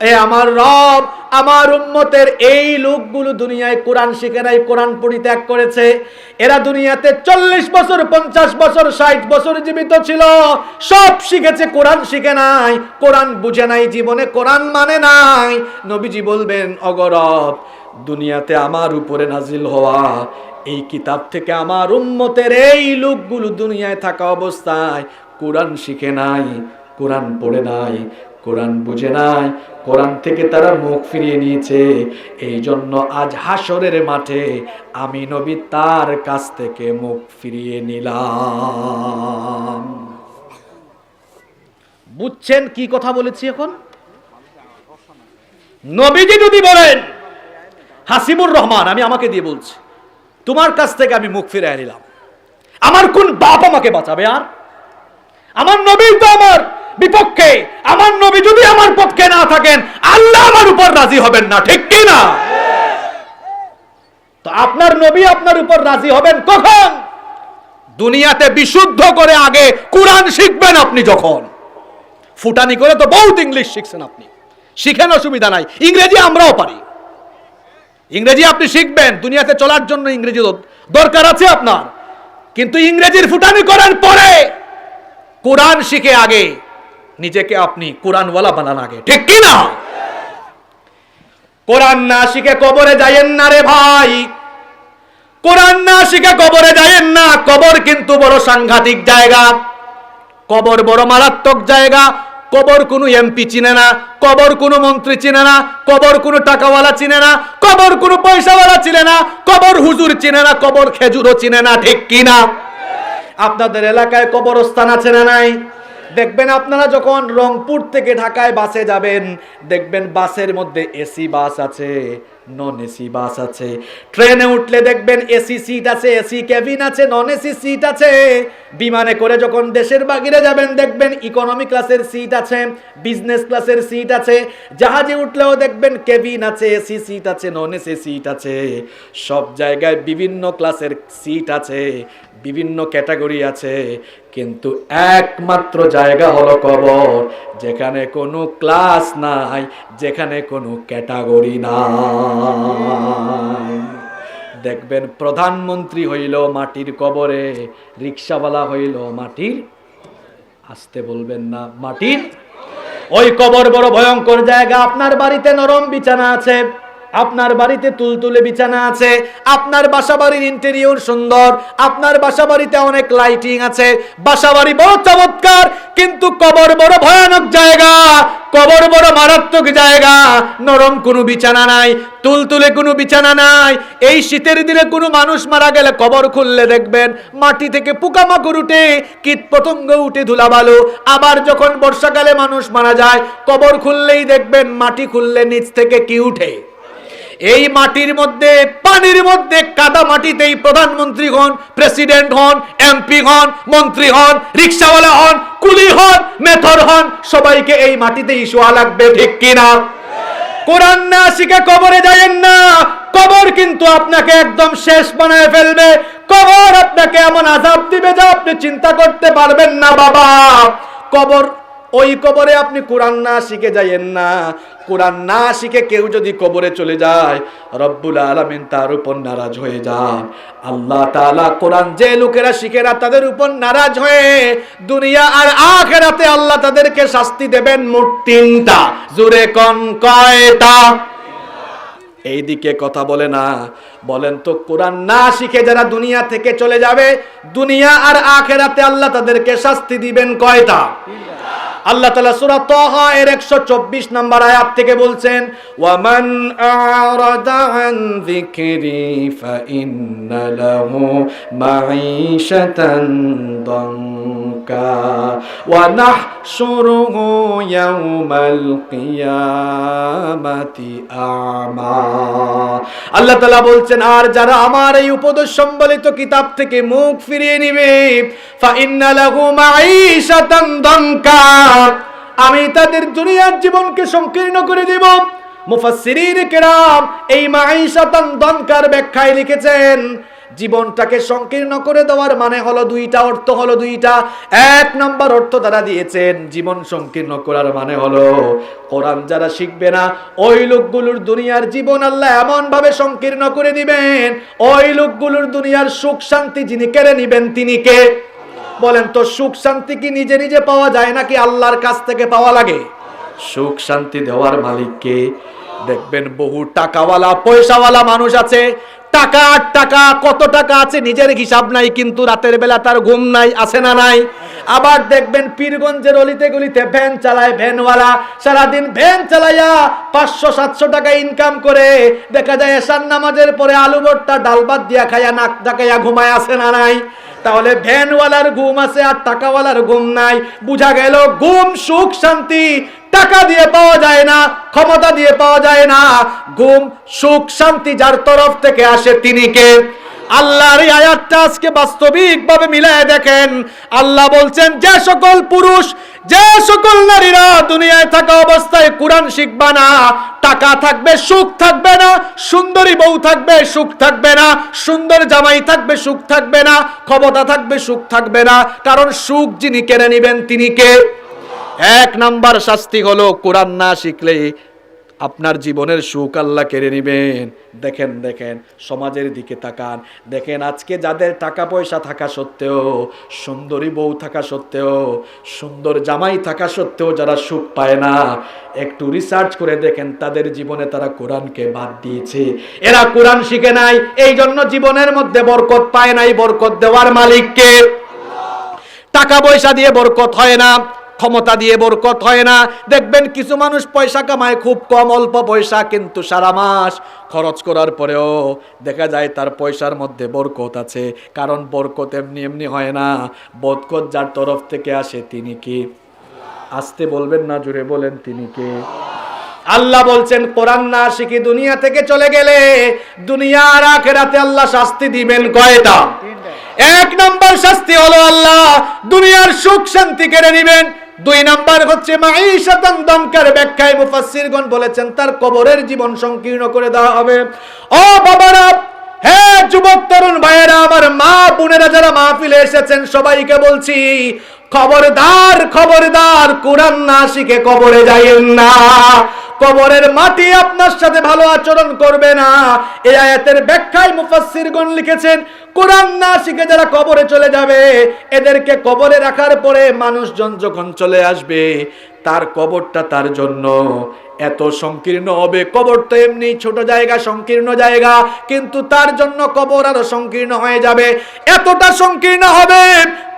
এ আমার রব, আমার উম্মতের এই লোকগুলো দুনিয়ায় কোরআন শিখে নাই, কোরআন পরিত্যাগ করেছে। এরা দুনিয়াতে চল্লিশ বছর, পঞ্চাশ বছর, ষাট বছর জীবিত ছিল। সব শিখেছে, কোরআন শিখে নাই, কোরআন বুঝে নাই, জীবনে কোরআন মানে নাই। নবীজি বলবেন অগরব দুনিয়াতে আমার উপরে নাজিল হওয়া, এই কিতাব থেকে আমার উম্মতের এই লোকগুলো দুনিয়ায় থাকা অবস্থায় কোরআন শিখে নাই, কোরআন পড়ে নাই কোরআন বুঝে নাই, কোরআন থেকে তারা মুখ ফিরিয়ে নিয়েছে। এই জন্য আজ হাসরের মাঠে আমি নবী তার কাছ থেকে মুখ ফিরিয়ে নিলাম। বুঝছেন কি কথা বলেছি এখন? নবীজি যদি বলেন হাসিবুর রহমান, আমি আমাকে দিয়ে বলছি, তোমার কাছ থেকে আমি মুখ ফিরে নিলাম। আমার কোন বাপ আমাকে বাঁচাবে আর? আমার নবী তো আমার বিপক্ষে, আমার নবী যদি আমার পক্ষে না থাকেন, আল্লাহ আমার উপর রাজি হবেন না, ঠিক কি না তো আপনার নবী আপনার উপর রাজি হবেন কখন? দুনিয়াতে বিশুদ্ধ করে আগে কোরআন শিখবেন আপনি যখন। ফুটানি করে তো বহুত ইংলিশ শিখছেন আপনি। শিখেন অসুবিধা নাই। ইংরেজি আমরাও পারি। ইংরেজি আপনি শিখবেন, দুনিয়াতে চলার জন্য ইংরেজি দরকার আছে আপনার। কিন্তু ইংরেজির ফুটানি করার পরে কোরআন শিখে আগে নিজেকে আপনি কোরআনওয়ালা বানান আগে। ঠিক কি না কোরআন না শিখে কবরে যায়েন না রে ভাই। কোরআন না শিখে কবরে যায়েন না, কবর কিন্তু বড় সাংঘাতিক জায়গা। কবর বড় মারাত্মক জায়গা। কবর কোনো এমপি চিনে না, কবর কোনো মন্ত্রী চিনে না, কবর কোনো টাকাওয়ালা চিনে না, কবর কোনো পয়সাওয়ালা চিনে না, কবর হুজুর চিনে না, কবর খেজুরও চিনে না, ঠিক কি না আপনাদের এলাকায় কবরস্থান আছে না নাই? দেখবেন আপনারা যখন রংপুর থেকে ঢাকায় বাসে যাবেন, দেখবেন বাসের মধ্যে এসি বাস আছে নন এসি বাস আছে। ট্রেনে উঠলে দেখবেন এসি সিট আছে এসি কেবিন আছে নন এসি সিট আছে। বিমানে করে যখন দেশের বাগিরে যাবেন, দেখবেন ইকোনমি ক্লাসের সিট আছে বিজনেস ক্লাসের সিট আছে। জাহাজে উঠলেও দেখবেন কেবিন আছে এসি সিট আছে নন এসি সিট আছে। সব জায়গায় বিভিন্ন ক্লাসের সিট আছে, বিভিন্ন ক্যাটাগরি আছে। কিন্তু একমাত্র জায়গা হলো কবর, যেখানে কোনো ক্লাস নাই, যেখানে কোনো ক্যাটাগরি নাই। দেখবেন প্রধানমন্ত্রী হইল মাটির কবরে, রিক্সাওয়ালা হইল মাটির, আসতে বলবেন না, মাটির। ওই কবর বড় ভয়ঙ্কর জায়গা, আপনার বাড়িতে নরম বিছানা আছে। আপনার বাড়িতে তুলতুলে বিছানা আছে, আপনার বাসা বাড়ির ইন্টেরিয়র সুন্দর, আপনার বাসা বাড়িতে অনেক লাইটিং আছে বাসা বাড়ি বড় চমৎকার, কিন্তু কবর বড় ভয়ানক জায়গা, কবর বড় মারাত্মক জায়গা, নরম কোনো বিছানা নাই, তুলতুলে কোনো বিছানা নাই, এই শীতের দিনে কোনো মানুষ মারা গেলে কবর খুললে দেখবেন, মাটি থেকে পোকামাকড় উঠে, কীট পতঙ্গ উঠে ধুলাবালো, আবার যখন বর্ষাকালে মানুষ মারা যায়, কবর খুললেই দেখবেন মাটি খুললে নিচ থেকে কি উঠে। এই মাটির মধ্যে, পানির মধ্যে, কাদা মাটিতেই প্রধানমন্ত্রী হন, প্রেসিডেন্ট হন, এমপি হন, মন্ত্রী হন, রিক্সাওয়ালা হন, কুলি হন, মেথর হন, সবাইকে এই মাটিতেই শোয়া লাগবে, ঠিক কিনা? কোরআন না শিখে কবরে যায়েন না, কবর কিন্তু আপনাকে একদম শেষ বানায় ফেলবে, কবর আপনাকে এমন আজাব দিবে যা আপনি চিন্তা করতে পারবেন না, বাবা। কবর ওই কবরে আপনি কোরআন না শিখে যাইয়েন না। কোরআন না শিখে কেউ যদি কবরে চলে যায়, রব্বুল আলামিন তার উপর নারাজ হয়ে যান। আল্লাহ তাআলা কোরআন যে লোকেরা শিখে না, তাদের উপর নারাজ হয়ে দুনিয়া আর আখেরাতে আল্লাহ তাদেরকে শাস্তি দেবেন মোট তিনটা। জুরে কন, কয়টা? এইদিকে কথা বলে না। বলেন তো, কোরআন না শিখে যারা দুনিয়া থেকে চলে যাবে, দুনিয়া আর আখেরাতে আল্লাহ তাদেরকে শাস্তি দিবেন কয়টা? আল্লাহ তালা সুরা তহা এর একশো চব্বিশ নম্বর আয়াত থেকে বলছেন, ওয়ামান আরাদা আন যিকরি ফাইন্না লাহু মাঈশাতান দনকা ওয়া নাহশুরুহু ইয়াউমাল কিয়ামাতি আমা আল্লাহ তাআলা বলছেন, আর যারা আমার এই উপদেশ সম্বলিত কিতাব থেকে মুখ ফিরিয়ে নিবে আমি তাদের দুনিয়ার জীবনকে সংকীর্ণ করে দেব। মুফাসসিরিন কেরাম এই মাঈশাতান দনকার ব্যাখ্যায় লিখেছেন জীবনটাকে সংকীর্ণ করে দেওয়ার মানে হলো দুইটা অর্থ হলো দুইটা। এক নম্বর অর্থ তারা দিয়েছেন, জীবন সংকীর্ণ করার মানে হলো কোরআন যারা শিখবে না, ওই লোকগুলোর দুনিয়ার জীবন আল্লাহ এমন ভাবে সংকীর্ণ করে দিবেন, ওই লোকগুলোর দুনিয়ার সুখ শান্তি যিনি কেড়ে নিবেন তিনি কে? বলেন তো সুখ শান্তি কি নিজে নিজে পাওয়া যায় নাকি আল্লাহর কাছ থেকে পাওয়া লাগে? সুখ শান্তি দেওয়ার মালিককে দেখবেন বহু টাকাওয়ালা, পয়সাওয়ালা মানুষ আছে টাকা, আট টাকা, কত টাকা আছে, নিজের হিসাব নাই, কিন্তু রাতের বেলা তার ঘুম নাই, আছে না নাই? আবার দেখবেন পীরগঞ্জের অলিতে গলিতে ভ্যান চালায় ভ্যানওয়ালা। সারাদিন ভ্যান চালাইয়া পাঁচশো, সাতশো টাকা ইনকাম করে। দেখা যায় এসার নামাজের পরে আলু ভর্তা, ডাল ভাত দিয়া খাইয়া নাক ডাকাইয়া ঘুমায় আছে না নাই? তাহলে ভ্যানওয়ালার ঘুম আছে আর টাকাওয়ালার ঘুম নাই। বুঝা গেল ঘুম, সুখ, শান্তি টাকা দিয়ে পাওয়া যায় না, ক্ষমতা দিয়ে পাওয়া যায় না। ঘুম, সুখ, শান্তি যার তরফ থেকে আসে তিনি কে? আল্লাহর এই আয়াতটা আজকে বাস্তবিক ভাবে মিলায় দেখেন। আল্লাহ বলছেন, যে সকল পুরুষ, যে সকল নারীরা দুনিয়ায় থাকা অবস্থায় কোরআন শিখবা না, টাকা থাকবে, সুখ থাকবে না, সুন্দরী বউ থাকবে, সুখ থাকবে না, সুন্দর জামাই থাকবে, সুখ থাকবে না, ক্ষমতা থাকবে, সুখ থাকবে না। কারণ সুখ যিনি কেড়ে নিবেন তিনি কে? এক নাম্বার শাস্তি হলো কোরআন না শিখলে আপনার জীবনের সুখ আল্লাহ কেড়ে নেবেন। দেখেন দেখেন, সমাজের দিকে তাকান। দেখেন, আজকে যাদের টাকা পয়সা থাকা সত্ত্বেও, সুন্দরী বউ থাকা সত্ত্বেও, সুন্দর জামাই থাকা সত্ত্বেও যারা সুখ পায় না, একটু রিসার্চ করে দেখেন, তাদের জীবনে তারা কোরআনকে বাদ দিয়েছে। এরা কোরআন শিখে নাই এই জন্য জীবনের মধ্যে বরকত পায় নাই, বরকত দেওয়ার মালিককে। টাকা পয়সা দিয়ে বরকত হয় না। ক্ষমতা দিয়ে বরকত হয় না। দেখবেন কিছু মানুষ পয়সা কামায় খুব কম অল্প পয়সা কিন্তু সারা মাস খরচ করার পরেও দেখা যায় তার পয়সার মধ্যে বরকত আছে। কারণ বরকত এমনি এমনি হয় না। বরকত যার তরফ থেকে আসে তিনি কি? আসতে বলবেন না জুড়ে বলেন তিনি কে? আল্লাহ বলছেন কোরআন না শিখি দুনিয়া থেকে চলে গেলে দুনিয়ার আখেরাতে আল্লাহ শাস্তি দিবেন কয়টা? এক নম্বর শাস্তি হলো আল্লাহ দুনিয়ার সুখ শান্তি কেড়ে নেবেন। দুই নাম্বার হচ্ছে, মাঈশাতান দমকার ব্যাখ্যায় মুফাসসিরগণ বলেছেন, তার কবরের জীবন সংকীর্ণ করে দেওয়া হবে। ও বাবারা, হে যুবক, তরুণ ভাইয়েরা, আমার মা বোনেরা যারা মাহফিলে এসেছেন, সবাইকে বলছি, খবরদার খবরদার, কোরআন না শিখে কবরে যাইয়েন না। কবরের মাটি আপনার সাথে ভালো আচরণ করবে না। এই আয়াতের ব্যাখ্যায় মুফাসসিরগণ লিখেছেন, কোরআন না শিখে যারা কবরে চলে যাবে, এদেরকে কবরে রাখার পরে মানুষজন যখন চলে আসবে, তার কবরটা তার জন্য। এত সংকীর্ণ হবে। কবর তো এমনি ছোট জায়গা, সংকীর্ণ জায়গা, কিন্তু তার জন্য কবর আরও সংকীর্ণ হয়ে যাবে। এতটা সংকীর্ণ হবে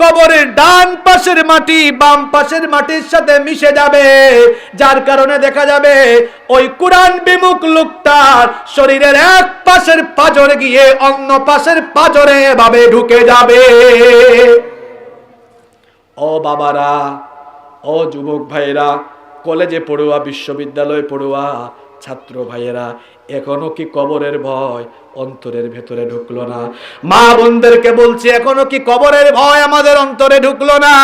কবরের ডান পাশের মাটি বাম পাশের মাটির সাথে মিশে যাবে। যার কারণে দেখা যাবে, ওই কোরআন বিমুখ লোকটার শরীরের এক পাশের পাজরে গিয়ে অন্য পাশের পাজরে এভাবে ঢুকে যাবে। ও বাবারা, ও যুবক ভাইয়েরা, কলেজে পড়ুয়া, বিশ্ববিদ্যালয়ে পড়ুয়া ছাত্র ভাইয়েরা, এখনও কি কবরের ভয়? অন্তরের ভেতরে ঢুকলো না। মা বোনদেরকে বলছি, এখনও কি কবরের ভয়? আমাদের অন্তরে ঢুকলো না।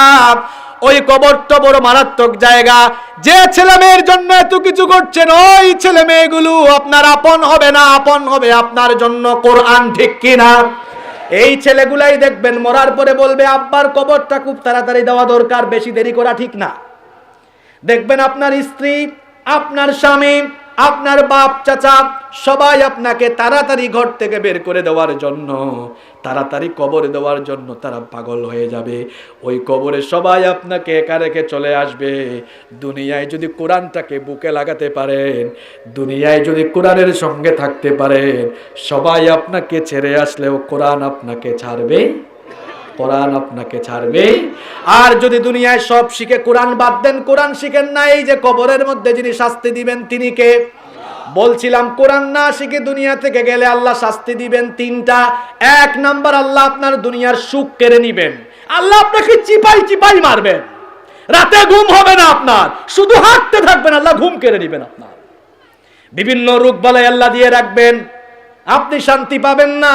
ওই কবরটা বড় মারাত্মক জায়গা। যে ছেলে মেয়ের জন্য এত কিছু করছেন, ওই ছেলে মেয়েগুলো আপনার আপন হবে না, আপন হবে আপনার জন্য কোরআন ঠিক কিনা? এই ছেলেগুলাই দেখবেন, মরার পরে বলবে, আব্বার কবরটা খুব তাড়াতাড়ি দেওয়া দরকার, বেশি দেরি করা ঠিক না। দেখবেন আপনার স্ত্রী, আপনার স্বামী আপনার বাপ চাচা সবাই আপনাকে তাড়াতাড়ি ঘর থেকে বের করে দেওয়ার জন্য, তাড়াতাড়ি কবরে দেওয়ার জন্য তারা পাগল হয়ে যাবে। ওই কবরে সবাই আপনাকে একা রেখে চলে আসবে। দুনিয়ায় যদি কোরআনটাকে বুকে লাগাতে পারেন, দুনিয়ায় যদি কোরআনের সঙ্গে থাকতে পারেন, সবাই আপনাকে ছেড়ে আসলেও কোরআন আপনাকে ছাড়বে কোরআন আপনাকে ছাড়বে আর যদি দুনিয়ায় সব শিখে কোরআন বাদ দেন, কোরআন শিখেন না, এই যে কবরের মধ্যে যিনি শাস্তি দিবেন তিনি কে? বলছিলাম, কোরআন না শিখে দুনিয়া থেকে গেলে আল্লাহ শাস্তি দিবেন তিনটা। এক নাম্বার, আল্লাহ আপনার দুনিয়ার সুখ কেড়ে নিবেন। আল্লাহ আপনাকে চিপাই চিপাই মারবেন। রাতে ঘুম হবে না আপনার। শুধু হাঁটতে থাকবেন, আল্লাহ ঘুম কেড়ে নিবেন আপনার। বিভিন্ন রোগ বালাই আল্লাহ দিয়ে রাখবেন। আপনি শান্তি পাবেন না।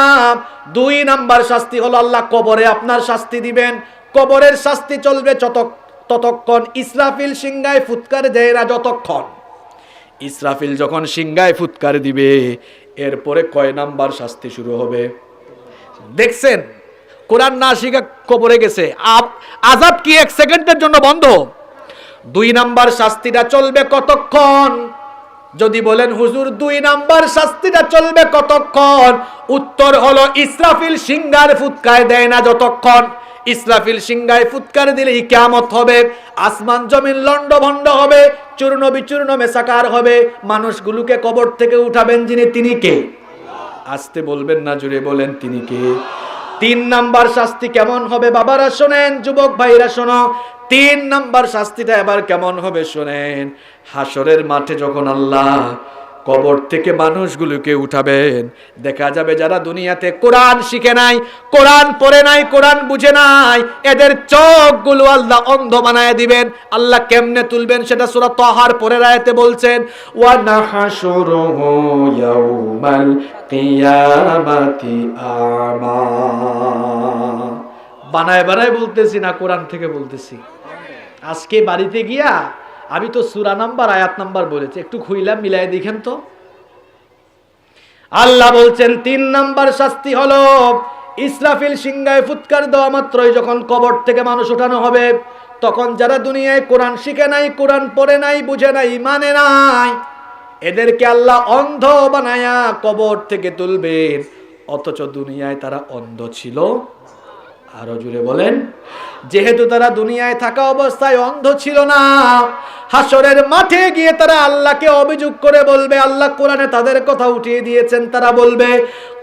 দুই নাম্বার শাস্তি হলো আল্লাহ কবরে আপনার শাস্তি দিবেন। কবরের শাস্তি চলবে ততক্ষণ ইসরাফিল সিংগায় ফুৎকার দেয় না যতক্ষণ। ইসরাফিল যখন সিংগায় ফুৎকার দিবে, এরপরে কয় নাম্বার শাস্তি শুরু হবে? দেখছেন? কোরআন না শিখে কবরে গেছে। আজাব কি এক সেকেন্ডের জন্য বন্ধ? দুই নাম্বার শাস্তিটা চলবে কতক্ষণ? যদি বলেন, হুজুর, দুই নাম্বার শাস্তিটা চলবে কতক্ষণ? উত্তর হলো, ইসরাফিল সিঙ্গার ফুৎকায় দেয় না যতক্ষণ। ইসরাফিল সিঙ্গায় ফুৎকার দিলে কিয়ামত হবে, আসমান জমিন লন্ড ভন্ড হবে, চূর্ণ বিচূর্ণ মেসাকার হবে, মানুষগুলোকে কবর থেকে উঠাবেন যিনি, তিনি কে? আসতে বলবেন না, জুড়ে বলেন, তিনি কে? তিন নাম্বার শাস্তি কেমন হবে? বাবারা শোনেন, যুবক ভাইরা শোনো তিন নাম্বার শাস্তিটা এবার কেমন হবে শোনেন। হাসরের মাঠে যখন আল্লাহ কবর থেকে মানুষগুলোকে উঠাবেন, দেখা যাবে যারা দুনিয়াতে কোরআন শিখে নাই, কোরআন পড়ে নাই, কোরআন বুঝে নাই, এদের চোখগুলো আল্লাহ অন্ধ বানায় দিবেন। আল্লাহ কেমনে তুলবেন সেটা সুরা তহার পরের আয়াতে বলছেন, ওয়া নাহাশুরুহু ইয়াউমাল কিয়ামাতি আমা। বানায় বানায় বলতেছি না, কোরআন থেকে বলতেছি। আজকে বাড়িতে গিয়া আমি তো সুরা নাম্বার, আয়াত নাম্বার বলেছি। একটু খুইলাম মিলাই দেখেন তো। আল্লাহ বলছেন, তিন নাম্বার শাস্তি হলো, ইসরাফিল সিংহায় ফুৎকার দেওয়া মাত্রই যখন কবর থেকে মানুষ ওঠানো হবে, তখন যারা দুনিয়ায় কোরআন শিখে নাই, কোরআন পড়ে নাই, বুঝে নাই মানে নাই, এদেরকে আল্লাহ অন্ধ বানায়া কবর থেকে তুলবেন। অথচ দুনিয়ায় তারা অন্ধ ছিল। আরও জুড়ে বলেন যেহেতু তারা দুনিয়ায় থাকা অবস্থায় অন্ধ ছিল না হাসরের মাঠে গিয়ে তারা আল্লাহকে অভিযোগ করে বলবে আল্লাহ কোরআনে তাদের কথা উঠিয়ে দিয়েছেন তারা বলবে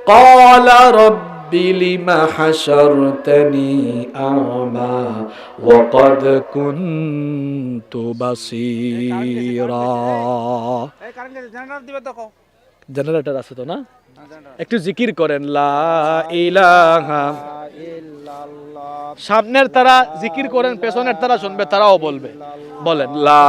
কলা রব্বি লিমা হাশারতানি আমা ওয়াকাদ কুনতু বাসীরা। এই কারেন্ট জেনারেটর দিবে তো কও। জেনারেটর আছে তো না? একটু জিকির করেন, লা সামনের তারা জিকির করেন, পেছনের তারা শুনবে, তারাও বলবে। বলেন, লা